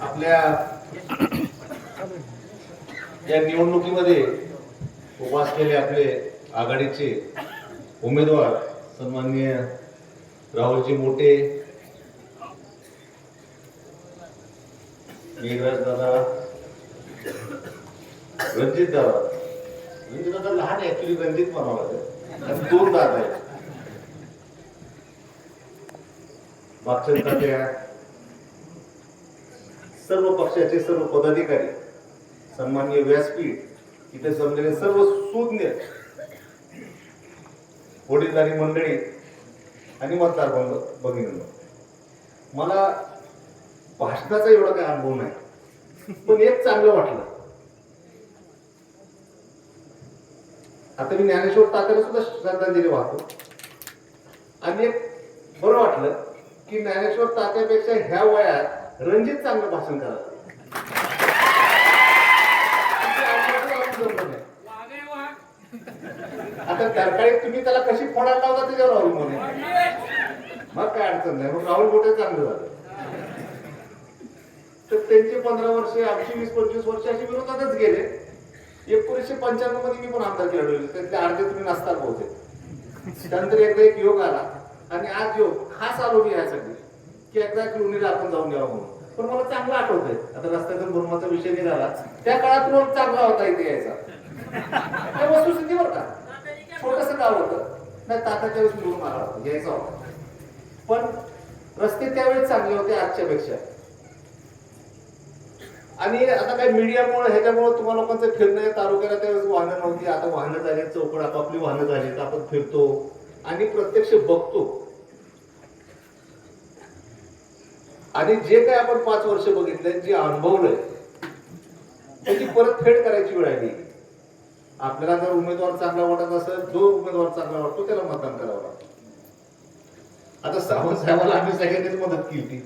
आपल्या या निवडणुकीमध्ये उभा असलेले आपले आघाडीचे उमेदवार सन्माननीय राहुलजी मोठे दादा रणजित दादा. रणजित दादा लहान आहे ऍक्च्युली रणजित म्हणावं लागेल कारण दोन दादा आहेत. मागच्या सर्व पक्षाचे सर्व पदाधिकारी सन्माननीय व्यासपीठ इथे जमलेले सर्व सुज्ञ वडीलधारी मंडळी आणि मतदार बंध- मला भाषणाचा एवढा काही अनुभव नाही पण एक चांगलं वाटलं. आता मी ज्ञानेश्वर टाकायला सुद्धा श्रद्धांजली वाहतो. आणि एक बरं वाटलं की ज्ञानेश्वर तात्यापेक्षा ह्या वयात रणजित चांगलं भाषण करायला आता तरकाळी तुम्ही त्याला कशी फोडायला लावता त्याच्यावर अवलंबून आहे मग काय अडचण नाही मग राहुल मोठे चांगलं झालं. तर त्यांचे पंधरा वर्ष आमची वीस पंचवीस वर्ष अशी विरोधातच गेले. एकोणीसशे पंच्याण्णवमध्ये मी पण आमदारकी खेळवले त्यातले अर्धे तुम्ही नसतात बहुतेक त्यानंतर एकदा एक योग आला. आणि आज योग खास आलो मी यासाठी की एकदा लोणीला आपण जाऊन यावं म्हणून. पण मला चांगलं आठवतंय. आता रस्त्यातून भ्रमाचा विषय निघाला. त्या काळात रोड चांगला होता इथे यायचा. त्या वस्तुस्थिती बरं का. छोटस गाव होतं. नाही ताताच्या वेळेस निवडून मारा होता. यायचा होता. पण रस्ते त्यावेळेस चांगले होते आजच्या पेक्षा. आणि आता काय मीडियामुळे ह्याच्यामुळे तुम्हाला लोकांचं फिरणं तालुक्याला त्यावेळेस वाहनं नव्हती. आता वाहनं झाली चौकड आपापली वाहनं झाली तर आपण फिरतो आणि प्रत्यक्ष बघतो. आणि जे काय आपण पाच वर्ष बघितलंय जे अनुभवलंय त्याची परतफेड करायची वेळ आली आपल्याला जर उमेदवार चांगला वाटत असेल जो उमेदवार चांगला वाटतो त्याला मतदान करावं लागतं. आता सावंत साहेबाला आम्ही सगळ्यांनीच मदत केली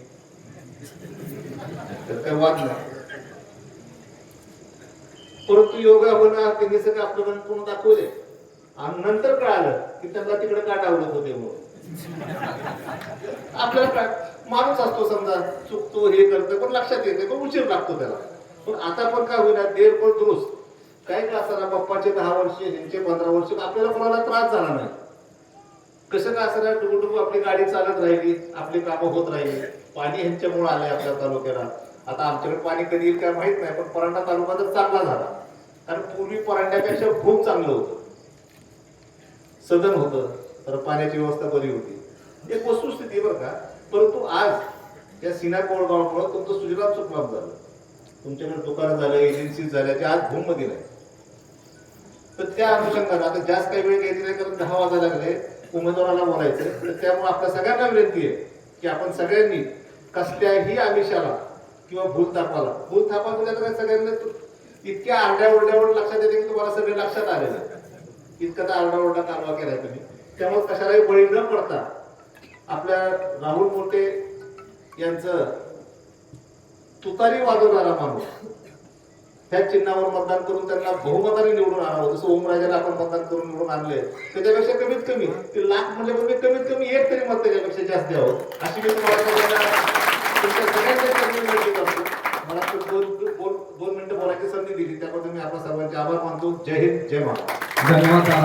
तर काय वाद नाही परंतु योगा होणार त्यांनी सगळं आपल्याकडे पूर्ण दाखवले आणि नंतर कळालं की त्यांना तिकडे का डावलत होते म्हणून. आपल्याला काय माणूस असतो समजा चुकतो हे करतो पण लक्षात येते पण उशीर लागतो त्याला. पण आता पण काय होईना देर पण दुरुस्त काय का असताना पप्पाचे दहा वर्ष यांचे पंधरा वर्ष आपल्याला कोणाला त्रास झाला नाही. कसं का असं टुकू आपली गाडी चालत राहिली आपली कामं होत राहिली. पाणी ह्यांच्यामुळे आलंय आपल्या तालुक्याला. आता आमच्याकडे पाणी कधी येईल काय माहीत नाही पण परांडा तालुका तर चांगला झाला. कारण पूर्वी परांड्यापेक्षा खूप चांगलं होतं. सदन होतं. तर पाण्याची व्यवस्था बरी होती. एक वस्तुस्थिती बरं का परंतु आज या सिना कोळगावमुळे तुमचं सुजलाम सुखलाम झालं. तुमच्याकडे दुकानं झालं एजन्सी झाल्या त्या आज भूममध्ये नाही. तर त्या अनुषंगाने आता जास्त काही वेळ घ्यायची नाही कारण दहा वाजायला लागले उमेदवाराला बोलायचं. तर त्यामुळे आपल्या सगळ्यांना विनंती आहे की आपण सगळ्यांनी कसल्याही आमिषाला किंवा भूलथापाला भूलथापा तुझ्या तर सगळ्यांना इतक्या आरड्या ओरड्यावर लक्षात येते की तुम्हाला सगळे लक्षात आलेलं इतका तर आरडा ओरडा कारवा केलाय तुम्ही. त्यामुळे कशालाही बळी न पडता आपल्या राहुल मोठे यांचं तुतारी वाजवणारा माणूस ह्या चिन्हावर मतदान करून त्यांना बहुमताने निवडून आणावं जसं ओमराजाला आपण मतदान करून निवडून आणले त्याच्यापेक्षा कमीत कमी ते लाख म्हणजे कमीत कमी एक तरी मत त्याच्यापेक्षा जास्त द्यावं अशी मी मला दोन दोन मिनिटं बोलायची संधी दिली. त्याबद्दल मी आपल्या सर्वांचे आभार मानतो. जय हिंद जय महाराज धन्यवाद.